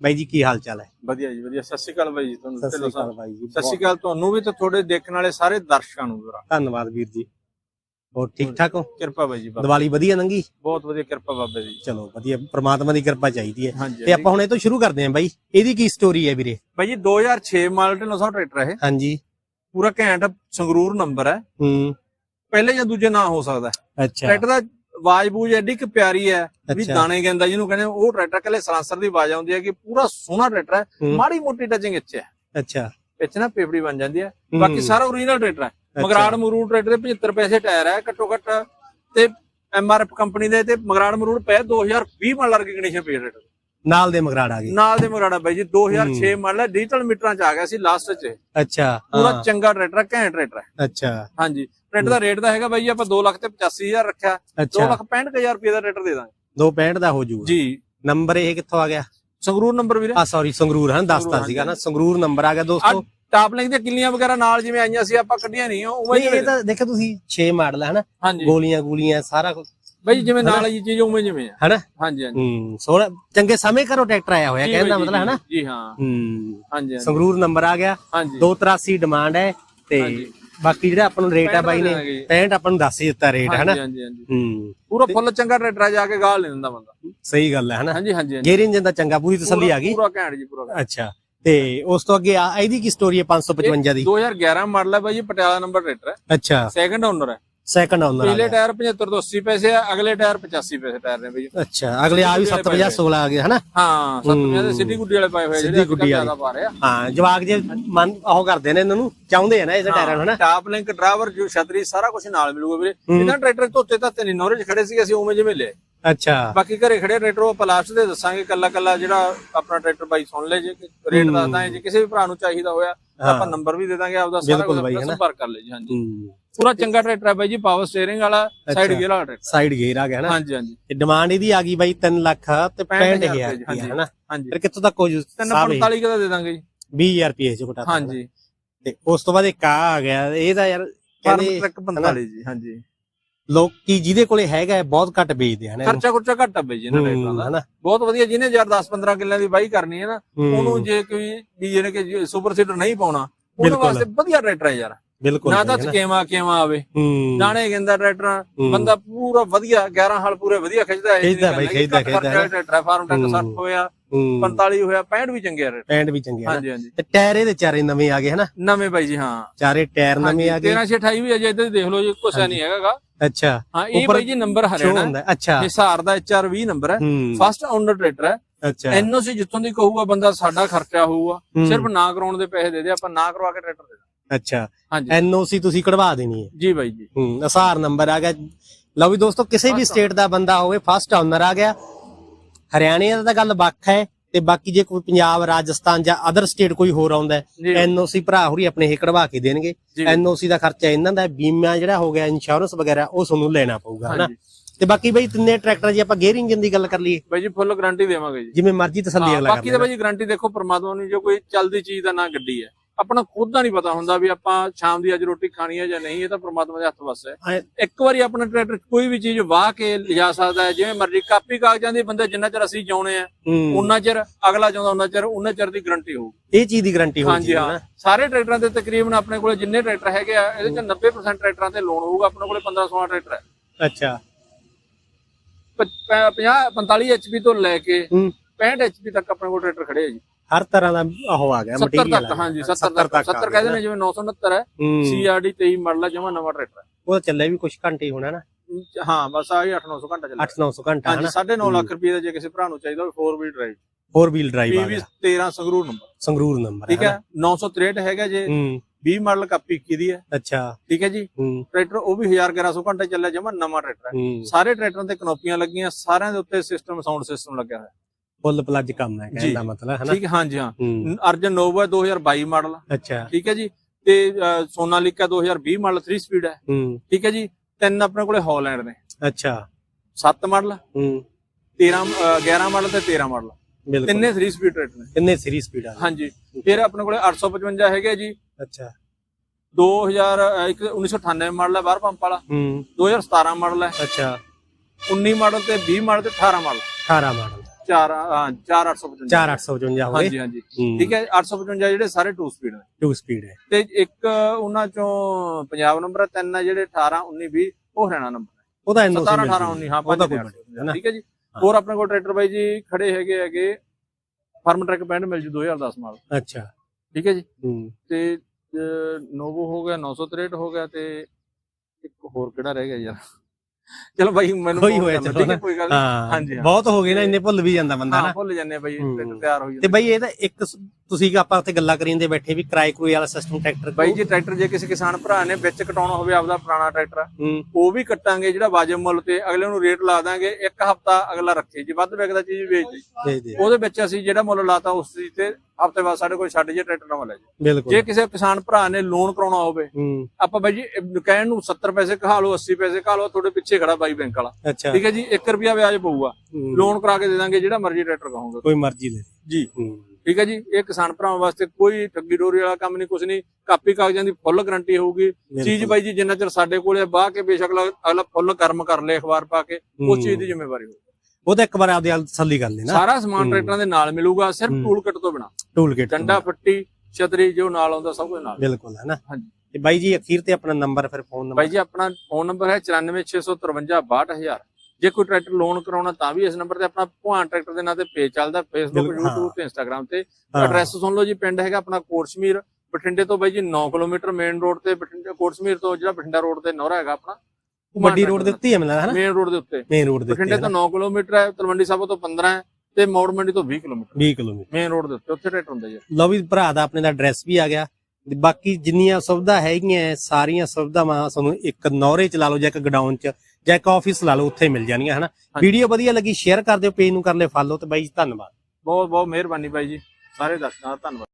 ਬਾਈ ਜੀ ਕੀ ਹਾਲ ਚਾਲ ਹੈ? ਵਧੀਆ ਜੀ ਵਧੀਆ। ਸਤਿ ਸ਼੍ਰੀ ਅਕਾਲ ਬਾਈ ਜੀ ਤੁਹਾਨੂੰ ਸਤਿ ਸ੍ਰੀ ਅਕਾਲ। ਬਾਈ ਜੀ ਸਤਿ ਸ਼੍ਰੀ ਅਕਾਲ। ਤੁਹਾਨੂੰ ਵੀ ਤੇ ਤੁਹਾਡੇ ਦੇਖਣ ਵਾਲੇ ਸਾਰੇ ਦਰਸ਼ਕਾਂ ਨੂੰ ਵੀਰਾ ਧੰਨਵਾਦ ਵੀਰ ਜੀ। ਹੋਰ ਠੀਕ ਠਾਕ ਹੋ? ਕਿਰਪਾ ਬਾਈ ਜੀ। ਦੀਵਾਲੀ ਵਧੀਆ ਲੰਗੀ ਬਹੁਤ ਵਧੀਆ ਕਿਰਪਾ ਬਾਬੇ ਦੀ। ਚਲੋ ਵਧੀਆ ਪ੍ਰਮਾਤਮਾ ਦੀ ਕਿਰਪਾ ਚਾਹੀਦੀ ਹੈ। ਤੇ ਆਪਾਂ ਹੁਣ ਇਹ ਤੋਂ ਸ਼ੁਰੂ ਕਰਦੇ ਹਾਂ ਬਾਈ। ਇਹਦੀ ਕੀ ਸਟੋਰੀ ਹੈ ਵੀਰੇ? ਬਾਈ ਜੀ 2006 ਮਾਡਲ ਢਿੱਲੋਂ ਸਾਹਿਬ ਟਰੈਕਟਰ ਹੈ ਹਾਂਜੀ। ਪੂਰਾ ਘੈਂਟ ਸੰਗਰੂਰ ਨੰਬਰ ਹੈ। ਹੂੰ। ਪਹਿਲੇ ਜਾਂ ਦੂਜੇ ਨਾਂ ਹੋ ਸਕਦਾ। ਹੈ। ਅੱਛਾ। ਟਰੈਕਟਰ ਦਾ ਆਵਾਜ਼ ਬੂਝ ਐਡੀ ਕਿ ਪਿਆਰੀ ਹੈ ਵੀ। ਦਾਣੇ ਗੰਦਾ ਜਿਹਨੂੰ ਕਹਿੰਦੇ ਉਹ ਟਰੈਕਟਰ ਕੱਲੇ ਸਲਾਂਸਰ ਦੀ ਆਵਾਜ਼ ਆਉਂਦੀ ਹੈ ਕਿ ਪੂਰਾ ਸੋਹਣਾ ਟਰੈਕਟਰ ਹੈ। ਮਾੜੀ ਮੋਟੀ ਟੱਚਿੰਗ ਇੱਥੇ ਹੈ। ਅੱਛਾ। ਵਿੱਚ ਨਾ ਪੇਪੜੀ ਬਣ ਜਾਂਦੀ ਹੈ। ਬਾਕੀ ਸਾਰਾ ਓਰੀਜਨਲ ਟਰੈਕਟਰ ਹੈ। ਮਗਰਾੜ ਮਰੂੜ ਟਰੈਕਟਰ ਦੇ 75 ਪੈਸੇ ਟਾਇਰ ਹੈ ਘੱਟੋ ਘੱਟ ਤੇ ਐਮਆਰਐਫ ਕੰਪਨੀ ਦੇ ਤੇ ਮਗਰਾੜ ਮਰੂੜ ਪਿਆ 2020 ਮਾਡਲ ਕੰਡੀਸ਼ਨ ਪਈ ਟਰੈਕਟਰ ਨਾਲ ਦੇ ਮਗਰਾੜ ਆ ਗਏ। ਨਾਲ ਦੇ ਮਗਰਾੜਾ ਬਾਈ ਜੀ 2006 ਮਾਡਲ ਡਿਜੀਟਲ ਮੀਟਰਾਂ ਚ ਆ ਗਿਆ ਸੀ ਲਾਸਟ ਚ। ਅੱਛਾ ਪੂਰਾ ਚੰਗਾ ਟਰੈਕਟਰ ਹੈ ਘੈਂਟ ਟਰੈਕਟਰ ਹੈ। ਅੱਛਾ। ਹਾਂਜੀ। ਟਰੈਕਟਰ ਦਾ ਰੇਟ ਦਾ ਹੈਗਾ ਬਾਈ ਆਪਾਂ 2 ਲੱਖ ਤੇ 85000 ਰੱਖਿਆ। 2 ਅੱਛਾ ਲੱਖ 65000 ਰੁਪਏ ਦਾ ਟਰੈਕਟਰ ਦੇ ਦਾਂਗੇ। 265 ਦਾ ਹੋ ਜੂਗਾ। ਜੀ। ਨੰਬਰ ਇਹ ਕਿੱਥੋਂ ਆ ਗਿਆ? ਸੰਗਰੂਰ ਨੰਬਰ ਵੀਰੇ। ਆ ਸੌਰੀ ਸੰਗਰੂਰ ਹਨ ਦੱਸਤਾ ਸੀਗਾ ਨਾ ਸੰਗਰੂਰ ਨੰਬਰ ਆ ਗਿਆ ਦੋਸਤੋ। ਟਾਪ ਲਿੰਕ ਦੀਆਂ ਕਿੱਲੀਆਂ ਵਗੈਰਾ ਨਾਲ ਜਿਵੇਂ ਆਈਆਂ ਸੀ ਆਪਾਂ ਕੱਢੀਆਂ ਨਹੀਂ ਉਹ ਇਹ ਤਾਂ ਦੇਖੋ ਤੁਸੀਂ 6 ਮਾਡਲ ਹੈ ਹਨਾ? ਗੋਲੀਆਂ ਗੋਲੀਆਂ ਸਾਰਾ ਕੁਝ ਬਾਈ ਜਿਵੇਂ ਨਾਲ ਆਈ ਚੀਜ਼ ਉਵੇਂ ਜਿਵੇਂ ਆ। ਹਨਾ? ਹਾਂਜੀ ਹਾਂਜੀ। ਹੂੰ ਸੋਹਣਾ ਚੰਗੇ ਸਮੇਂ ਕਰੋ ਟਰੈਕਟਰ ਆਇਆ ਹੋਇਆ ਕਹਿੰਦਾ ਮਤਲਬ ਹਨਾ? ਜੀ ਹਾਂ। ਹੂੰ। ਹਾਂਜੀ ਹਾਂਜੀ। ਸੰਗਰੂਰ ਨੰਬਰ ਆ ਗਿਆ। ਹਾਂਜੀ। 283 ਡਿਮਾਂਡ ਹੈ ਤੇ। ਬਾਕੀ ਜਿਹੜਾ ਆਪਾਂ ਨੂੰ ਰੇਟ ਆ ਬਾਈ ਨੇ ਪੈਂਹਠ ਦਾ 65 ਆਪਾਂ ਨੂੰ ਦੱਸ ਹੀ ਦਿੱਤਾ ਰੇਟ ਹਨਾ? ਹਾਂਜੀ ਹਾਂਜੀ। ਹਾਂਜੀ ਹੂੰ। ਪੂਰਾ ਫੁੱਲ ਚੰਗਾ ਟਰੈਕਟਰ ਆ ਜਾ ਕੇ ਗਾਲ ਨਹੀਂ ਦਿੰਦਾ ਬੰਦਾ। ਸਹੀ ਗੱਲ ਹੈ ਹਨਾ? ਹਾਂਜੀ ਹਾਂਜੀ ਹਾਂਜੀ। ਗੇਅਰ ਇੰਜਨ ਦਾ ਚੰਗਾ ਪੂਰੀ ਤਸੱਲੀ ਆ ਗਈ? ਪੂਰਾ ਘੈਂਟ ਜੀ ਪੂਰਾ। ਅੱਛਾ ਤੇ ਉਸ ਤੋਂ ਅੱਗੇ ਆ ਇਹਦੀ ਕੀ ਸਟੋਰੀ ਹੈ 555 ਦੀ? 2011 ਮਾਡਲ ਹੈ ਬਾਈ ਪਟਿਆਲਾ ਨੰਬਰ ਟਰੈਕਟਰ ਹੈ ਅੱਛਾ। ਸੈਕੰਡ ਓਨਰ ਹੈ ਸੈਕੰਡ ਓਨਰ ਆ ਪਿਛਲੇ ਗਿਆ। ਟਾਇਰ 75 ਤੋਂ 80 ਪੈਸੇ ਆ ਅਗਲੇ ਟਾਇਰ 85 ਪੈਸੇ ਟਾਇਰ ਨੇ ਬਾਈ। ਅੱਛਾ ਅਗਲੇ ਆ ਵੀ 750 ਆ ਗਿਆ ਹਨਾ? ਹਾਂ 750 ਦੇ ਸਿੱਧੀ ਗੁੱਡੀ ਵਾਲੇ ਪਾਏ ਹੋਏ ਸਿੱਧੀ ਗੁੱਡੀ ਪਾ ਰਹੇ ਆ। ਹਾਂ ਜਵਾਕ ਜੇ ਮਨ ਉਹ ਕਰਦੇ ਨੇ ਇਹਨਾਂ ਨੂੰ ਚਾਹੁੰਦੇ ਆ ਨਾ ਇਹਦੇ ਟਾਇਰਾਂ ਨੂੰ ਹਨਾ? ਟਾਪ ਲਿੰਕ ਡਰਾਈਵਰ ਜੋ ਛਤਰੀ ਸਾਰਾ ਕੁਝ ਨਾਲ ਮਿਲੂਗਾ ਵੀਰੇ। ਇਹਨਾਂ ਟਰੈਕਟਰ ਧੋਤੇ ਧੱਤੇ ਨਹੀਂ ਨੋਰੇ 'ਚ ਖੜੇ ਸੀ ਅਸੀਂ ਉਵੇਂ ਜਿਵੇਂ ਲਏ। ਅੱਛਾ। ਬਾਕੀ ਘਰੇ ਖੜੇ ਟਰੈਕਟਰ ਉਹ ਪਲਾਸਟ ਦੇ ਦੱਸਾਂਗੇ ਕੱਲਾ ਕੱਲਾ ਜਿਹੜਾ ਆਪਣਾ ਟਰੈਕਟਰ ਬਾਈ ਸੁਣ ਲੈ ਜੇ ਰੇਟ ਦੱਸਦਾ ਜੇ ਕਿਸੇ ਵੀ ਭਰਾ ਨੂੰ ਚਾਹੀਦਾ ਹੋਇਆ ਤਾਂ ਆਪਾਂ ਨੰਬਰ ਵੀ ਦੇ ਦਾਂਗੇ ਆਪਦਾ ਸਾਰਾ ਬਿਲਕੁਲ ਕੁਝ। ਸੰਪਰਕ ਕਰ ਲੈ ਜੀ ਹਾਂਜੀ। ਹੂੰ। ਪੂਰਾ ਚੰਗਾ ਟਰੈਕਟਰ ਹੈ ਬਾਈ ਜੀ ਪਾਵਰ ਸਟੀਅਰਿੰਗ ਵਾਲਾ ਸਾਈਡ ਗੇਅਰ ਵਾਲਾ ਟਰੈਕਟਰ। ਸਾਈਡ ਗੇਅਰ ਆ ਗਿਆ ਹਨਾ ਹਾਂਜੀ ਹਾਂਜੀ। ਤੇ ਡਿਮਾਂਡ ਇਹਦੀ ਆ ਗਈ ਬਾਈ 3 ਲੱਖ ਤੇ 65000 ਹਾਂਜੀ, ਰੁਪਏ ਹਨਾ? ਹਾਂਜੀ। ਫਿਰ ਕਿੱਥੋਂ ਤੱਕ ਹੋ ਜੂ ਸਾਹਿਬ 345 ਦਾ ਦੇ ਦਾਂਗੇ ਜੀ। 20000 ਰੁਪਏ ਚ ਘਟਾ ਹਾਂਜੀ। ਤੇ ਉਸ ਤੋਂ ਬਾਅਦ ਇੱਕ ਆ ਆ ਗਿਆ ਇਹ ਤਾਂ ਯਾਰ ਕਹਿੰਦੇ ਟਰੱਕ 45 ਜੀ ਹਾਂਜੀ। ਲੋਕੀ ਜਿਹਦੇ ਕੋਲੇ ਹੈਗਾ ਹੈ, ਬਹੁਤ ਘੱਟ ਵੇਚਦੇ ਹਨ। ਖਰਚਾ ਖੁਰਚਾ ਘੱਟ ਆ ਬਾਈ ਜੀ ਇਹਨਾਂ ਟਰੈਕਟਰਾਂ ਹੂੰ, ਦਾ। ਹਨਾ? ਬਹੁਤ ਵਧੀਆ ਜਿਹਨੇ ਯਾਰ 10 15 ਕਿੱਲਿਆਂ ਦੀ ਵਾਹੀ ਕਰਨੀ ਹੈ ਨਾ ਹੂੰ, ਉਹਨੂੰ ਜੇ ਕੋਈ ਵੀ ਜਿਹਨੇ ਕਿ ਸੁਪਰ ਸੀਡਰ ਨਹੀਂ ਪਾਉਣਾ ਬਿਲਕੁਲ। ਵਾਸਤੇ ਵਧੀਆ ਟਰੈਕਟਰ ਹੈ ਯਾਰ। ਬਿਲਕੁਲ ਨਾ ਤਾਂ। ਚਕੇਵਾ ਕਿਵਾ ਆਵੇ? ਦਾਣੇ ਗਿੰਦਾ ਟਰੈਕਟਰ। ਬੰਦਾ ਪੂਰਾ ਵਧੀਆ 11 ਹਾਲ ਪੂਰੇ ਵਧੀਆ ਖਿੱਚਦਾ ਹੈ ਖਿੱਚਦਾ ਬਾਈ, ਖਿੱਚਦਾ, ਖਿੱਚਦਾ। ਟਰੈਕਟਰ ਫਾਰਮ ਟੈਕ ਹੂੰ। 60 ਹੋਇਆ ਹੂੰ। 45 ਹੋਇਆ 65 ਵੀ ਚੰਗੇ ਆ ਰੇਟ। ਪੈਂਟ ਵੀ ਚੰਗੇ ਹਨ ਹਾਂਜੀ ਹਾਂਜੀ। ਤੇ ਟਾਇਰ ਇਹਦੇ ਚਾਰੇ ਨਵੇਂ ਆ ਗਏ ਹਨਾ ਨਵੇਂ ਬਾਈ ਜੀ ਹਾਂ। ਚਾਰੇ ਟਾਇਰ ਨਵੇਂ ਆ ਗਏ। 13 28 ਵੀ ਅਜੇ ਇੱਧਰ ਦੇਖ ਲਓ ਜੀ ਕੁਛ ਨਹੀਂ ਹੈਗਾਗਾ। ਅੱਛਾ। ਹਾਂ ਇਹ ਬਾਈ ਜੀ ਨੰਬਰ ਹਰਿਆਣਾ ਹੁੰਦਾ। ਅੱਛਾ। ਹਿਸਾਰ ਦਾ HR20 ਨੰਬਰ ਹੈ। ਫਸਟ ਓਨਰ ਟਰੈਕਟਰ ਹੈ। ਅੱਛਾ। ਐਨਓਸੀ ਜਿੱਥੋਂ ਦੀ ਕਹੂਗਾ ਬੰਦਾ ਸਾਡਾ ਖਰਚਾ ਹੋਊਗਾ। ਸਿਰਫ ਨਾ ਕਰਾਉਣ ਦੇ ਪੈਸੇ ਦੇ ਦੇ ਆਪਾਂ ਨਾ ਕਰਵਾ ਕੇ ਟਰੈਕਟਰ ਦਾਂ ਅੱਛਾ। ਹਾਂਜੀ। ਐਨਓਸੀ ਤੁਸੀਂ ਕਢਵਾ ਦੇਣੀ ਹੈ। ਜੀ ਬਾਈ ਜੀ। ਹੂੰ ਅਸਾਰ ਨੰਬਰ ਆ ਗਿਆ। ਲਓ ਵੀ ਦੋਸਤੋ ਕਿਸੇ ਵੀ ਸਟੇਟ ਦਾ ਬੰਦਾ ਹੋਵੇ ਫਸਟ ਓਨਰ ਆ ਗਿਆ। ਹਰਿਆਣੇ ਦਾ ਤਾਂ ਗੱਲ ਵੱਖ ਹੈ ਤੇ ਬਾਕੀ ਜੇ ਕੋਈ ਪੰਜਾਬ ਰਾਜਸਥਾਨ ਜਾਂ ਅਦਰ ਸਟੇਟ ਕੋਈ ਹੋਰ ਆਉਂਦਾ ਐਨਓਸੀ ਭਰਾ ਹੋਰੀ ਆਪਣੇ ਇਹ ਕਢਵਾ ਕੇ ਦੇਣਗੇ। ਐਨਓਸੀ ਦਾ ਖਰਚਾ ਇਹਨਾਂ ਦਾ ਹੈ, ਬੀਮਾ ਜਿਹੜਾ ਹੋ ਗਿਆ ਇੰਸ਼ੋਰੈਂਸ ਵਗੈਰਾ ਉਹ ਤੁਹਾਨੂੰ ਲੈਣਾ ਪਊਗਾ ਹਨਾ? ਤੇ ਬਾਕੀ ਬਈ ਤਿੰਨੇ ਟਰੈਕਟਰ ਜੇ ਆਪਾਂ ਗੇਅਰ ਇੰਜਨ ਦੀ ਗੱਲ ਕਰ ਲਈਏ। ਬਾਈ ਜੀ ਫੁੱਲ ਗਾਰੰਟੀ ਦੇਵਾਂਗੇ ਜੀ। ਜਿਵੇਂ ਮਰਜ਼ੀ ਤਸੱਲੀ ਅਗਲਾ ਬਾਕੀ ਕਰ ਤਾਂ ਲੈਣਾ ਬਾਈ ਗਾਰੰਟੀ ਦੇਖੋ ਪ੍ਰਮਾਤਮਾ ਨੇ ਜੋ ਕੋਈ ਚੱਲਦੀ ਚੀਜ਼ ਦਾ ਨਾਂ ਗੱਡੀ ਹੈ। ਆਪਣਾ ਖੁਦ ਦਾ ਨਹੀਂ ਪਤਾ ਹੁੰਦਾ ਵੀ ਆਪਾਂ ਸ਼ਾਮ ਦੀ ਅੱਜ ਰੋਟੀ ਖਾਣੀ ਹੈ ਜਾਂ ਨਹੀਂ ਇਹ ਤਾਂ ਪ੍ਰਮਾਤਮਾ ਦੇ ਹੱਥ ਵੱਸ ਹੈ। ਇੱਕ ਵਾਰੀ ਆਪਣਾ ਟਰੈਕਟਰ ਕੋਈ ਵੀ ਚੀਜ਼ ਵਾਹ ਕੇ ਲਿਜਾ ਸਕਦਾ ਹੈ ਜਿਵੇਂ ਮਰਜ਼ੀ ਕਾਪੀ ਕਾਗਜ਼ਾਂ ਦੀ ਬੰਦੇ ਜਿੰਨਾ ਚਿਰ ਅਸੀਂ ਚਾਉਣੇ ਆ ਹੂੰ। ਉਹਨਾਂ ਚਿਰ ਅਗਲਾ ਚਾਹੁੰਦਾ ਉਹਨਾਂ ਚਿਰ ਉਹਨਾਂ ਚਿਰ ਦੀ ਗਾਰੰਟੀ ਹੋਊਗੀ ਇਹ ਚੀਜ਼ ਦੀ ਗਾਰੰਟੀ ਹੋਣੀ ਹਾਂਜੀ ਹਾਂ ਸਾਰੇ ਟਰੈਕਟਰਾਂ ਦੇ ਤਕਰੀਬਨ ਆਪਣੇ ਕੋਲੇ ਜਿੰਨੇ ਟਰੈਕਟਰ ਹੈਗੇ ਆ ਇਹਦੇ ਚ 90% ਟਰੈਕਟਰਾਂ ਤੇ ਲੋਨ ਹੋਊਗਾ ਆਪਣੇ ਕੋਲੇ 15 16 ਟਰੈਕਟਰ ਹੈ। ਅੱਛਾ। 50 45 ਐਚਪੀ ਤੋਂ ਲੈ ਕੇ 65 ਐਚਪੀ ਤੱਕ ਆਪਣੇ ਕੋਲ ਟਰੈਕਟਰ ਖੜੇ ਆ ਜੀ। ਹਰ ਤਰ੍ਹਾਂ ਦਾ ਉਹ ਆ ਗਿਆ 70 ਮਟੀਰੀਅਲ ਤੱਕ ਹਾਂਜੀ 70 ਤੱਕ 70 ਕਹਿੰਦੇ ਨੇ ਜਿਵੇਂ 969 ਹੈ ਸੀਆਰਡੀ 23 ਮਾਡਲ ਹੈ ਜਮਾ ਨਵਾਂ ਟਰੈਕਟਰ ਉਹ ਤਾਂ ਚੱਲਿਆ ਵੀ ਕੁਝ ਘੰਟੇ ਹੀ ਹੋਣਾ ਨਾ। ਹੈ ਹਾਂ ਬਸ ਆਹੀ 8-900 ਘੰਟਾ ਚੱਲਦਾ 8-900 ਘੰਟਾ ਹਾਂਜੀ ਹਨਾ? 9.5 ਲੱਖ ਰੁਪਏ ਦਾ ਜੇ ਕਿਸੇ ਭਰਾ ਨੂੰ ਚਾਹੀਦਾ ਹੋਵੇ 4 wheel drive four wheel drive ਆ ਗਿਆ। 13 ਸੰਗਰੂਰ ਨੰਬਰ। ਸੰਗਰੂਰ ਨੰਬਰ ਠੀਕ ਹੈ 963 ਹੈਗਾ ਜੇ ਹੂੰ। 20 ਮਾਡਲ ਕਾਪੀ 21 ਦੀ ਹੈ। ਅੱਛਾ। ਠੀਕ ਹੈ ਜੀ। ਟਰੈਕਟਰ ਉਹ ਵੀ 1100 ਘੰਟਾ ਚੱਲਿਆ ਜਮਾ ਨਵਾਂ ਟਰੈਕਟਰ ਹੂੰ। ਸਾਰੇ ਟਰੈਕਟਰਾਂ ਤੇ ਕਨੋਪੀਆਂ ਲੱਗੀਆਂ ਸਾਰਿਆਂ ਦੇ ਉੱਤੇ ਸਿਸਟਮ ਸਾਊਂਡ ਸਿਸਟਮ ਲੱਗਿਆ ਹੋਇਆ। ਫੁੱਲ ਪਲੱਜ ਕੰਮ ਹੈ ਕਹਿਣ। ਦਾ ਮਤਲਬ ਹੈ ਨਾ? ਠੀਕ ਹਾਂਜੀ ਹਾਂ। ਅਰਜਨ ਨੋਵਾ 2022 ਮਾਡਲ ਅੱਛਾ। ਠੀਕ ਹੈ ਜੀ। ਤੇ ਸੋਨਾਲੀਕਾ 2020 ਮਾਡਲ 3 ਸਪੀਡ ਹੈ। ਠੀਕ ਹੈ ਜੀ। ਤਿੰਨ ਆਪਣੇ ਕੋਲੇ ਹਾਲੈਂਡ ਨੇ। ਅੱਛਾ। 7 ਮਾਡਲ ਹੂੰ। 13 ਅ, 11 ਮਾਡਲ ਤੇ 13 ਮਾਡਲ ਤਿੰਨੇ 3 ਸਪੀਡ ਟਰੈਕਟਰ ਨੇ। ਕਿੰਨੇ ਸੀਰੀਜ਼ ਸਪੀਡ ਆ ਹਾਂਜੀ। ਫਿਰ ਆਪਣੇ ਕੋਲੇ 855 ਹੈਗੇ ਜੀ। ਅੱਛਾ। 2000 ਅ, ਇੱਕ 1998 ਮਾਡਲ ਹੈ ਬਾਹਰ ਪੰਪ ਵਾਲਾ। ਹੂੰ। 2017 ਮਾਡਲ ਹੈ। ਅੱਛਾ। 19 ਮਾਡਲ ਤੇ 20 ਮਾਡਲ ਤੇ 18 ਮਾਡਲ। 18 ਮਾਡਲ। 4 ਹਾਂ 4855 4855 ਹੋਵੇ। ਹਾਂਜੀ ਹਾਂਜੀ। ਠੀਕ ਹੈ 855 ਜਿਹੜੇ ਸਾਰੇ 2 ਸਪੀਡ ਨੇ। 2 ਸਪੀਡ ਹੈ। ਤੇ ਇੱਕ ਉਹਨਾਂ ਚੋਂ ਪੰਜਾਬ ਨੰਬਰ ਤਿੰਨ ਹੈ ਜਿਹੜੇ 18 19 20 ਉਹ ਹਰਿਆਣਾ ਨੰਬਰ ਉਹਦਾ ਐਨਓਸੀ 17 18 19 ਹਾਂ ਉਹਦਾ ਕੋਈ ਹੈ ਠੀਕ ਹੈ ਜੀ। ਹੋਰ ਆਪਣੇ ਕੋਲ ਟਰੈਕਟਰ ਬਾਈ ਜੀ ਖੜੇ ਹੈਗੇ ਹੈਗੇ ਫਾਰਮ ਟਰੈਕ ਪੈਂਟ ਮਿਲ ਜੂ 2010 ਮਾਲ। ਅੱਛਾ। ਠੀਕ ਹੈ ਜੀ। ਹੂੰ। ਤੇ ਨੋਵੋ ਹੋ ਗਿਆ 963 ਹੋ ਗਿਆ ਤੇ ਇੱਕ ਹੋਰ ਕਿਹੜਾ ਰਹਿ ਗਿਆ ਯਾਰ? ਚਲੋ ਬਾਈ ਮੈਨੂੰ ਕੋਈ phone ਹੋਇਆ ਚਲੋ ਠੀਕ ਹੈ। ਕੋਈ ਗੱਲ ਹਾਂਜੀ। ਬਹੁਤ ਹੋ ਗਏ ਨਾ ਇੰਨੇ ਭੁੱਲ ਵੀ ਜਾਂਦਾ ਬੰਦਾ ਨਾ ਭੁੱਲ ਜਾਂਦੇ ਆ ਬਾਈ ਤਿਆਰ ਹੋ ਤੇ ਜਾਂਦੇ ਬਈ ਇਹਦਾ ਇੱਕ ਸ- ਤੁਸੀਂ ਆਪਾਂ ਉੱਥੇ ਗੱਲਾਂ ਕਰੀਂਦੇ ਬੈਠੇ ਵੀ ਕਿਰਾਏ ਕਰੂਏ ਵਾਲਾ ਸਿਸਟਮ ਟਰੈਕਟਰ ਬਾਈ ਜੀ ਟਰੈਕਟਰ ਜੇ ਕਿਸੇ ਕਿਸਾਨ ਭਰਾ ਨੇ ਵਿੱਚ ਕਟਾਉਣਾ ਹੋਵੇ ਆਪਦਾ ਪੁਰਾਣਾ ਟਰੈਕਟਰ ਉਹ ਵੀ ਕੱਟਾਂਗੇ ਜਿਹੜਾ ਵਾਜਬ ਮੁੱਲ ਤੇ ਅਗਲੇ ਨੂੰ ਰੇਟ ਲਾ ਦਾਂਗੇ ਇੱਕ ਹਫਤਾ ਅਗਲਾ ਰੱਖੇ ਜੇ ਵੱਧ ਵਿਕਦਾ ਚੀਜ਼ ਵੇਚ ਦੇ। ਉਹਦੇ ਵਿੱਚ ਅਸੀਂ ਜਿਹੜਾ ਮੁੱਲ ਲਾਤਾ ਉਸ ਚੀਜ਼ ਤੇ ਹਫ਼ਤੇ ਬਾਅਦ ਸਾਡੇ ਕੋਲ ਛੱਡ ਜੇ ਟਰੈਕਟਰ ਨਵਾਂ ਲੈ ਜੇ। ਜੇ ਕਿਸੇ ਕਿਸਾਨ ਭਰਾ ਨੇ ਲੋਨ ਕਰਾਉਣਾ ਹੋਵੇ ਆਪਾਂ ਬਾਈ ਜੀ ਕਹਿਣ ਨੂੰ 70 ਪੈਸੇ ਕਹਾ ਲਓ 80 ਪੈਸੇ ਕਹਾ ਲਓ ਤੁਹਾਡੇ ਪਿੱਛੇ ਖੜਾ ਬਾਈ ਬੈਂਕ ਵਾਲਾ। ਠੀਕ ਹੈ ਜੀ 1 ਰੁਪਿਆ ਵਿਆਜ ਪਊਗਾ। ਲੋਨ ਕਰਾ ਕੇ ਦੇ ਦਾਂਗੇ ਜਿਹੜਾ ਮਰਜ਼ੀ ਟਰੈਕਟਰ ਕਹੋਗੇ। ਕੋਈ ਮਰਜ਼ੀ ਲੈ ਜੀ। ਠੀਕ ਹੈ ਜੀ? ਇਹ ਕਿਸਾਨ ਭਰਾਵਾਂ ਵਾਸਤੇ ਕੋਈ ਠੱਗੀ ਡੋਰੀ ਵਾਲਾ ਕੰਮ ਨਹੀਂ ਕੁਝ ਨਹੀਂ। ਕਾਪੀ ਕਾਗਜ਼ਾਂ ਦੀ ਫੁੱਲ ਗਾਰੰਟੀ ਹੋਊਗੀ। ਚੀਜ਼ ਬਾਈ ਜੀ ਜਿੰਨਾ ਚਿਰ ਸਾਡੇ ਕੋਲੇ ਬਾਹ ਕੇ ਬੇਸ਼ੱਕ ਅਗਲਾ ਫੁੱਲ ਕਰਮ ਕਰ ਲੇ ਅਖਬਾਰ ਪਾ ਕੇ ਉਸ ਚੀਜ਼ ਦੀ ਜ਼ਿੰਮੇਵਾਰੀ ਹੋਊਗੀ। ਉਹ ਤਾਂ ਇੱਕ ਵਾਰ ਆਪਦੇ ਆਪ ਤਸੱਲੀ ਕਰ ਲੈਣਾ। ਸਾਰਾ ਸਮਾਨ। ਟਰੈਕਟਰਾਂ ਦੇ ਨਾਲ ਮਿਲੂਗਾ ਸਿਰਫ। ਟੂਲ ਕਿੱਟ ਤੋਂ ਬਿਨਾ। ਟੂਲ ਕਿਟ ਡੰਡਾ ਫੱਟੀ ਛਤਰੀ ਜੋ ਨਾਲ ਆਉਂਦਾ ਸਭ ਕੁਝ ਨਾਲ। ਬਿਲਕੁਲ ਹੈ ਨਾ? ਹਾਂਜੀ। ਤੇ ਬਾਈ ਜੀ ਅਖੀਰ ਤੇ ਆਪਣਾ ਨੰਬਰ ਫਿਰ ਫੋਨ ਨੰਬਰ ਬਾਈ ਜੀ ਆਪਣਾ ਫੋਨ ਨੰਬਰ ਹੈ 9465562000 ਜੇ ਕੋਈ ਟਰੈਕਟਰ ਲੋਨ ਕਰਾਉਣਾ ਤਾਂ ਵੀ ਇਸ ਨੰਬਰ ਤੇ ਆਪਣਾ ਭਵਾਨ ਟਰੈਕਟਰ ਦੇ ਨਾਂ ਤੇ ਪੇਜ ਚੱਲਦਾ ਫੇਸਬੁੱਕ। YouTube ਤੇ Instagram ਤੇ। ਐਡਰੈਸ ਸੁਣ ਲਓ ਜੀ ਪਿੰਡ ਹੈਗਾ ਆਪਣਾ ਕੋਟਸ਼ਮੀਰ ਬਠਿੰਡੇ ਤੋਂ ਬਾਈ ਜੀ 9 ਕਿਲੋਮੀਟਰ ਮੇਨ ਰੋਡ ਤੇ ਬਠਿੰਡੇ ਕੋਟਸ਼ਮੀਰ ਤੋਂ ਜਿਹੜਾ ਬਠਿੰਡਾ ਰੋਡ ਤੇ ਨੌਰਾ ਹੈਗਾ ਆਪਣਾ ਵੱਡੀ ਰੋਡ ਦੇ ਉੱਤੇ ਹੀ ਮਿਲਦਾ ਹੈ ਨਾ ਮੇਨ ਰੋਡ ਦੇ ਉੱਤੇ। ਮੇਨ ਰੋਡ ਦੇ ਉੱਤੇ ਬਠਿੰਡੇ ਤੋਂ 9 ਕਿਲੋਮੀਟਰ ਹੈ ਤਲਵੰਡੀ ਸਾਬੋ ਤੋਂ 15 ਹੈ ਤੇ ਮੌੜ ਮੰਡੀ ਤੋਂ 20 ਕਿਲੋਮੀਟਰ। 20 ਕਿਲੋਮੀਟਰ। ਮੇਨ ਰੋਡ ਦੇ ਉੱਤੇ ਉੱਥੇ ਟਰੈਕਟਰ ਹੁੰਦਾ ਜੀ। ਲਓ ਵੀ ਭਰਾ ਦਾ ਆਪਣੇ ਦਾ ਐਡਰੈਸ ਵੀ ਆ ਗਿਆ। ਬਾਕੀ ਜਿੰਨੀਆਂ ਸੁਵਿਧਾ ਹੈਗੀਆਂ ਸਾਰੀਆਂ ਸੁਵਿਧਾਵਾਂ ਤੁਹਾਨੂੰ ਇੱਕ ਨੌਰੇ ਚ ਲਾ ਲਓ ਜਾਂ ਇੱਕ ਗਡਾਊਨ ਚ। ਜਾਂ ਇੱਕ ਆਫਿਸ ਲਾ ਲਓ ਉੱਥੇ ਮਿਲ ਜਾਣਗੀਆਂ ਹਨਾ। ਵੀਡੀਓ ਵਧੀਆ ਲੱਗੀ ਸ਼ੇਅਰ ਕਰ ਦਿਓ ਪੇਜ ਨੂੰ ਕਰ ਲੈ ਫਾਲੋ ਤੇ ਬਾਈ ਜੀ ਧੰਨਵਾਦ। ਬਹੁਤ ਬਹੁਤ ਮਿਹਰਬਾਨੀ ਬਾਈ ਜੀ। ਸਾਰੇ ਦਰਸ਼ਕਾਂ ਦਾ ਧੰਨਵਾਦ।